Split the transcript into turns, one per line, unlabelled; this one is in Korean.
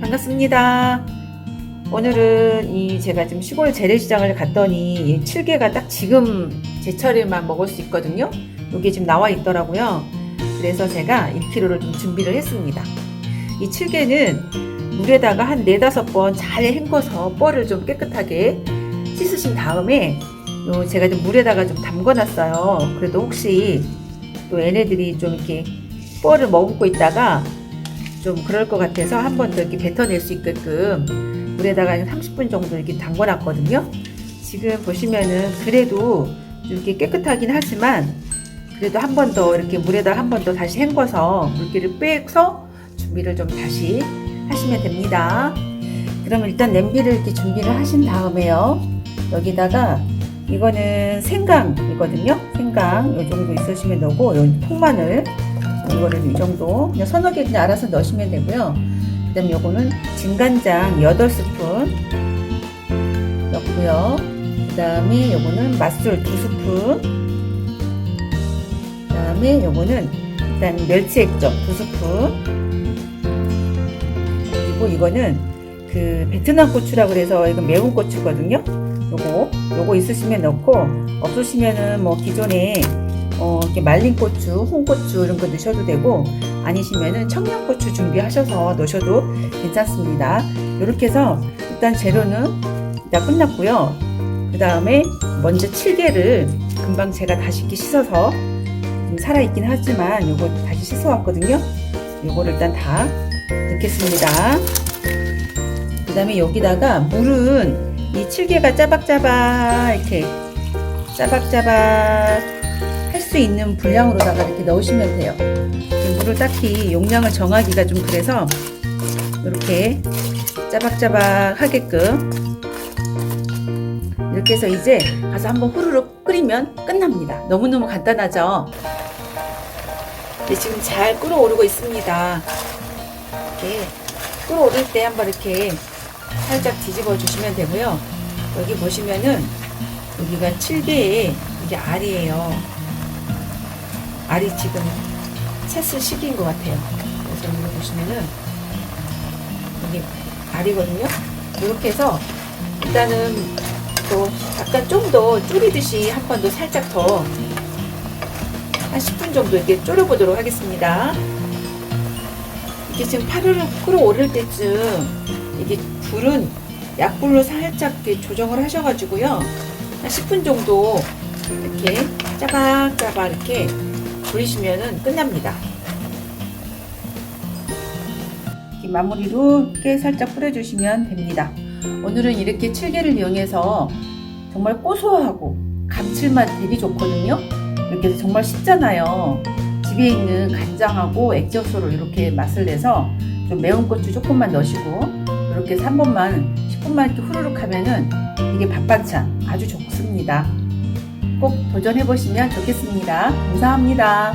반갑습니다. 오늘은 이 제가 지금 시골 재래시장을 갔더니 이 칠개가 딱 지금 제철에만 먹을 수 있거든요. 여기 지금 나와 있더라고요. 그래서 제가 1kg를 좀 준비를 했습니다. 이 칠개는 물에다가 한 네다섯 번잘 헹궈서 뻘을 좀 깨끗하게 씻으신 다음에 요 제가 좀 물에다가 좀 담궈 놨어요. 그래도 혹시 또 얘네들이 좀 이렇게 뻘을 머금고 있다가 좀 그럴 것 같아서 한 번 더 이렇게 뱉어낼 수 있게끔 물에다가 한 30분 정도 이렇게 담궈놨거든요. 지금 보시면은 그래도 좀 이렇게 깨끗하긴 하지만 그래도 한 번 더 이렇게 물에다 한 번 더 다시 헹궈서 물기를 빼서 준비를 좀 다시 하시면 됩니다. 그러면 일단 냄비를 이렇게 준비를 하신 다음에요. 여기다가 이거는 생강이거든요. 생강 이 정도 있으시면 넣고 요 통마늘 이거를 이 정도 그냥 서너 개 그냥 알아서 넣으시면 되고요. 그 다음에 요거는 진간장 8스푼 넣고요. 그 다음에 요거는 맛술 2스푼 그 다음에 요거는 일단 멸치 액젓 2스푼 그리고 이거는 그 베트남 고추라 그래서 이거 매운 고추거든요. 요거 요거 있으시면 넣고 없으시면은 뭐 기존에 어, 이렇게 말린 고추, 홍고추 이런 거 넣으셔도 되고 아니시면은 청양고추 준비하셔서 넣으셔도 괜찮습니다. 이렇게 해서 일단 재료는 다 끝났고요. 그 다음에 먼저 칠개를 금방 제가 다시 이렇게 씻어서 좀 살아있긴 하지만 요거 다시 씻어왔거든요. 요거를 일단 다 넣겠습니다. 그 다음에 여기다가 물은 이 칠개가 짜박짜박 이렇게 짜박짜박 있는 분량으로다가 이렇게 넣으시면 돼요. 이 물을 딱히 용량을 정하기가 좀 그래서 이렇게 짜박짜박 하게끔 이렇게 해서 이제 가서 한번 후루룩 끓이면 끝납니다. 너무너무 간단하죠? 네, 지금 잘 끓어오르고 있습니다. 이렇게 끓어오를 때 한번 이렇게 살짝 뒤집어 주시면 되고요. 여기 보시면은 여기가 7개의 이게 알이에요. 알이 지금 채스 시기인 것 같아요. 그래서 여기 보시면은 여기 알이거든요. 이렇게 해서 일단은 또 약간 좀 더 졸이듯이 한 번 더 살짝 더 한 10분 정도 이렇게 졸여보도록 하겠습니다. 이게 지금 파르르 끓어오를 때쯤 이게 불은 약불로 살짝 이렇게 조정을 하셔가지고요. 한 10분 정도 이렇게 짜박짜박 이렇게 불리시면은 끝납니다. 마무리로 깨 살짝 뿌려주시면 됩니다. 오늘은 이렇게 칠개를 이용해서 정말 고소하고 감칠맛 되게 좋거든요. 이렇게 해서 정말 쉽잖아요. 집에 있는 간장하고 액젓으로 이렇게 맛을 내서 좀 매운 고추 조금만 넣으시고 이렇게 해서 한 번만 10분만 이렇게 후루룩 하면은 이게 밥반찬 아주 좋습니다. 꼭 도전해 보시면 좋겠습니다. 감사합니다.